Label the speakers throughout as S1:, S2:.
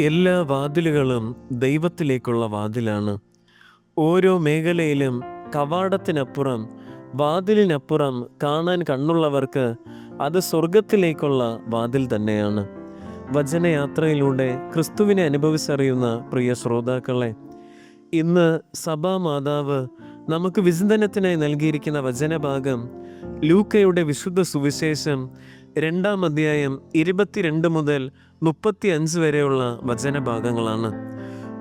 S1: എല്ലാ വാതിലുകളും ദൈവത്തിലേക്കുള്ള വാതിലാണ്. ഓരോ മേഖലയിലും കവാടത്തിനപ്പുറം വാതിലിനപ്പുറം കാണാൻ കണ്ണുള്ളവർക്ക് അത് സ്വർഗത്തിലേക്കുള്ള വാതിൽ തന്നെയാണ്. വചനയാത്രയിലൂടെ ക്രിസ്തുവിനെ അനുഭവിച്ചറിയുന്ന പ്രിയ ശ്രോതാക്കളെ ഇന്ന് സഭാമാതാവ് നമുക്ക് വിചിന്തനത്തിനായി നൽകിയിരിക്കുന്ന വചനഭാഗം ലൂക്കയുടെ വിശുദ്ധ സുവിശേഷം രണ്ടാം അധ്യായം ഇരുപത്തിരണ്ട് മുതൽ മുപ്പത്തി അഞ്ച് വരെയുള്ള വചനഭാഗങ്ങളാണ്.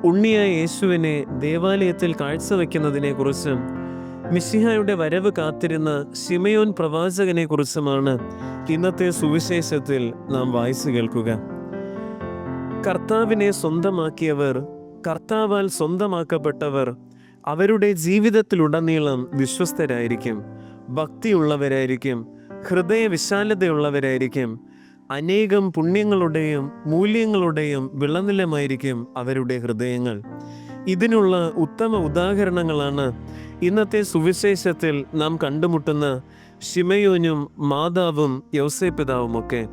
S1: ഉണ്ണിയായ യേശുവിനെ ദേവാലയത്തിൽ കാഴ്ചവെക്കുന്നതിനെ കുറിച്ചും മിശിഹായുടെ വരവ് കാത്തിരുന്ന സിമയോൻ പ്രവാചകനെ കുറിച്ചുമാണ് ഇന്നത്തെ സുവിശേഷത്തിൽ നാം വായിച്ചു കേൾക്കുക. കർത്താവിനെ സ്വന്തമാക്കിയവർ കർത്താവാൽ സ്വന്തമാക്കപ്പെട്ടവർ അവരുടെ ജീവിതത്തിലുടനീളം വിശ്വസ്തരായിരിക്കും ഭക്തിയുള്ളവരായിരിക്കും ഹൃദയവിശാലതയുള്ളവരായിരിക്കും. അനേകം പുണ്യങ്ങളുടെയും മൂല്യങ്ങളുടെയും വിളനിലമായിരിക്കും അവരുടെ ഹൃദയങ്ങൾ. ഇതിനുള്ള ഉത്തമ ഉദാഹരണങ്ങളാണ് ഇന്നത്തെ സുവിശേഷത്തിൽ നാം കണ്ടുമുട്ടുന്ന ഷിമയോനും മാതാവും യൗസേപിതാവുമൊക്കെ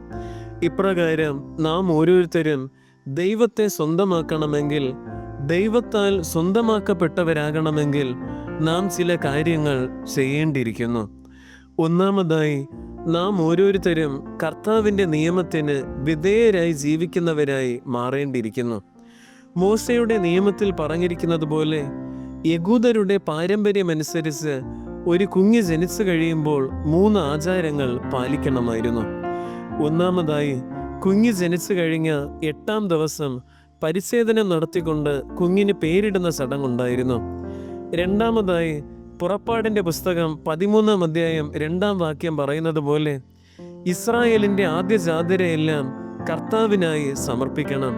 S1: ഇപ്രകാരം നാം ഓരോരുത്തരും ദൈവത്തെ സ്വന്തമാക്കണമെങ്കിൽ ദൈവത്താൽ സ്വന്തമാക്കപ്പെട്ടവരാകണമെങ്കിൽ നാം ചില കാര്യങ്ങൾ ചെയ്യേണ്ടിയിരിക്കുന്നു. ഒന്നാമതായി നാം ഓരോരുത്തരും കർത്താവിന്റെ നിയമത്തിന് വിധേയരായി ജീവിക്കുന്നവരായി മാറേണ്ടിയിരിക്കുന്നു. മോശയുടെ നിയമത്തിൽ പറഞ്ഞിരിക്കുന്നത് പോലെ യകൂദരുടെ പാരമ്പര്യമനുസരിച്ച് ഒരു കുഞ്ഞ് ജനിച്ചു കഴിയുമ്പോൾ മൂന്ന് ആചാരങ്ങൾ പാലിക്കണമായിരുന്നു. ഒന്നാമതായി കുഞ്ഞ് ജനിച്ചു കഴിഞ്ഞ എട്ടാം ദിവസം പരിച്ഛേദനം നടത്തിക്കൊണ്ട് കുഞ്ഞിന് പേരിടുന്ന ചടങ്ങുണ്ടായിരുന്നു. രണ്ടാമതായി പുറപ്പാടിന്റെ പുസ്തകം പതിമൂന്നാം അധ്യായം രണ്ടാം വാക്യം പറയുന്നത് പോലെ ഇസ്രായേലിന്റെ ആദ്യ ജാതിരെയെല്ലാം കർത്താവിനായി സമർപ്പിക്കണം.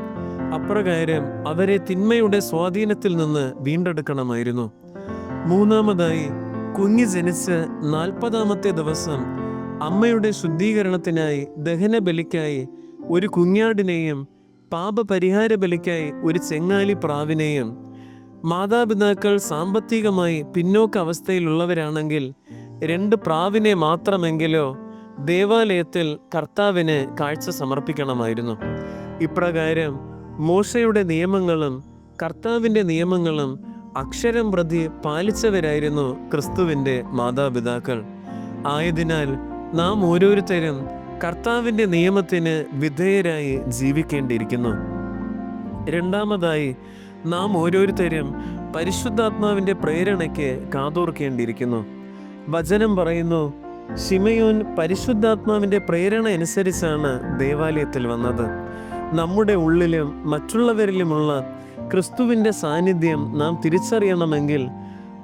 S1: അപ്രകാരം അവരെ തിന്മയുടെ സ്വാധീനത്തിൽ നിന്ന് വീണ്ടെടുക്കണമായിരുന്നു. മൂന്നാമതായി കുഞ്ഞു ജനിച്ച് നാൽപ്പതാമത്തെ ദിവസം അമ്മയുടെ ശുദ്ധീകരണത്തിനായി ദഹന ബലിക്കായി ഒരു കുഞ്ഞാടിനെയും പാപപരിഹാര ബലിക്കായി ഒരു ചെങ്ങാലി പ്രാവിനെയും മാതാപിതാക്കൾ സാമ്പത്തികമായി പിന്നോക്ക അവസ്ഥയിലുള്ളവരാണെങ്കിൽ രണ്ട് പ്രാവിനെ മാത്രമെങ്കിലോ ദേവാലയത്തിൽ കർത്താവിന് കാഴ്ച സമർപ്പിക്കണമായിരുന്നു. ഇപ്രകാരം മോശയുടെ നിയമങ്ങളും കർത്താവിന്റെ നിയമങ്ങളും അക്ഷരം പ്രതി പാലിച്ചവരായിരുന്നു ക്രിസ്തുവിന്റെ മാതാപിതാക്കൾ. ആയതിനാൽ നാം ഓരോരുത്തരും കർത്താവിന്റെ നിയമത്തിന് വിധേയരായി ജീവിക്കേണ്ടിയിരിക്കുന്നു. രണ്ടാമതായി നാം ഓരോരുത്തരും പരിശുദ്ധാത്മാവിന്റെ പ്രേരണയ്ക്ക് കാതോർക്കേണ്ടിയിരിക്കുന്നു. വചനം പറയുന്നു ശിമയോൻ പരിശുദ്ധാത്മാവിന്റെ പ്രേരണ അനുസരിച്ചാണ് ദേവാലയത്തിൽ വന്നത്. നമ്മുടെ ഉള്ളിലും മറ്റുള്ളവരിലുമുള്ള ക്രിസ്തുവിന്റെ സാന്നിധ്യം നാം തിരിച്ചറിയണമെങ്കിൽ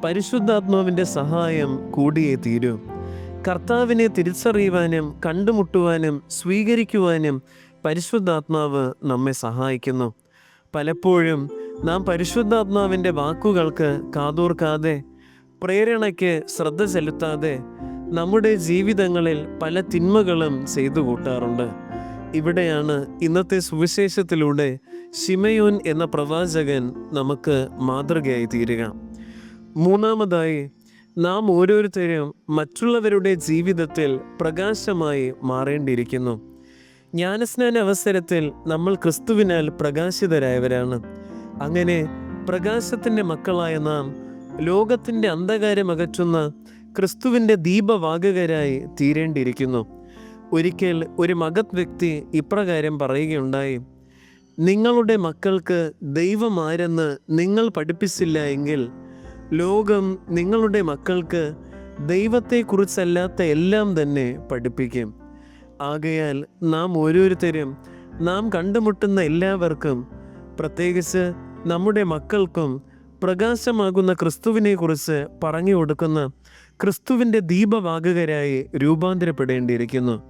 S1: പരിശുദ്ധാത്മാവിന്റെ സഹായം കൂടിയേ തീരൂ. കർത്താവിനെ തിരിച്ചറിയുവാനും കണ്ടുമുട്ടുവാനും സ്വീകരിക്കുവാനും പരിശുദ്ധാത്മാവ് നമ്മെ സഹായിക്കുന്നു. പലപ്പോഴും നാം പരിശുദ്ധാത്മാവിന്റെ വാക്കുകൾക്ക് കാതോർക്കാതെ പ്രേരണയ്ക്ക് ശ്രദ്ധ ചെലുത്താതെ നമ്മുടെ ജീവിതങ്ങളിൽ പല തിന്മകളും ചെയ്തു കൂട്ടാറുണ്ട്. ഇവിടെയാണ് ഇന്നത്തെ സുവിശേഷത്തിലൂടെ ശിമയോൻ എന്ന പ്രവാചകൻ നമുക്ക് മാതൃകയായി തീരുക. മൂന്നാമതായി നാം ഓരോരുത്തരും മറ്റുള്ളവരുടെ ജീവിതത്തിൽ പ്രകാശമായി മാറേണ്ടിയിരിക്കുന്നു. ജ്ഞാനസ്നാന അവസരത്തിൽ നമ്മൾ ക്രിസ്തുവിനാൽ പ്രകാശിതരായവരാണ്. അങ്ങനെ പ്രകാശത്തിന്റെ മക്കളായ നാം ലോകത്തിന്റെ അന്ധകാരം അകറ്റുന്ന ക്രിസ്തുവിന്റെ ദീപവാകകരായി തീരേണ്ടിയിരിക്കുന്നു. ഒരിക്കൽ ഒരു മഗത് വ്യക്തി ഇപ്രകാരം പറയുകയുണ്ടായി നിങ്ങളുടെ മക്കൾക്ക് ദൈവമാരെന്ന് നിങ്ങൾ പഠിപ്പിച്ചില്ല എങ്കിൽ ലോകം നിങ്ങളുടെ മക്കൾക്ക് ദൈവത്തെക്കുറിച്ചല്ലാത്ത എല്ലാം തന്നെ പഠിപ്പിക്കും. ആകയാൽ നാം ഓരോരുത്തരും നാം കണ്ടുമുട്ടുന്ന എല്ലാവർക്കും പ്രത്യേകിച്ച് നമ്മുടെ മക്കൾക്കും പ്രകാശമാകുന്ന ക്രിസ്തുവിനെ കുറിച്ച് പറഞ്ഞു കൊടുക്കുന്ന ക്രിസ്തുവിന്റെ ദീപവാകകരായി രൂപാന്തരപ്പെടേണ്ടിയിരിക്കുന്നു.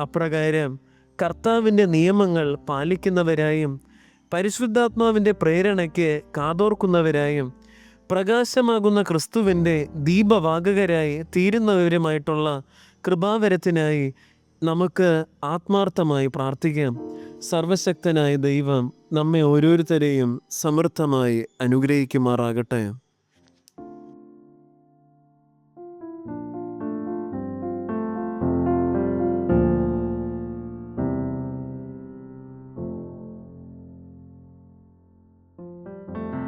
S1: അപ്രകാരം കർത്താവിന്റെ നിയമങ്ങൾ പാലിക്കുന്നവരായും പരിശുദ്ധാത്മാവിന്റെ പ്രേരണയ്ക്ക് കാതോർക്കുന്നവരായും പ്രകാശമാകുന്ന ക്രിസ്തുവിന്റെ ദീപവാകകരായി തീരുന്നവരുമായിട്ടുള്ള കൃപാവരത്തിനായി നമുക്ക് ആത്മാർത്ഥമായി പ്രാർത്ഥിക്കാം. സർവശക്തനായ ദൈവം നമ്മെ ഓരോരുത്തരെയും സമൃദ്ധമായി അനുഗ്രഹിക്കുമാറാകട്ടെ.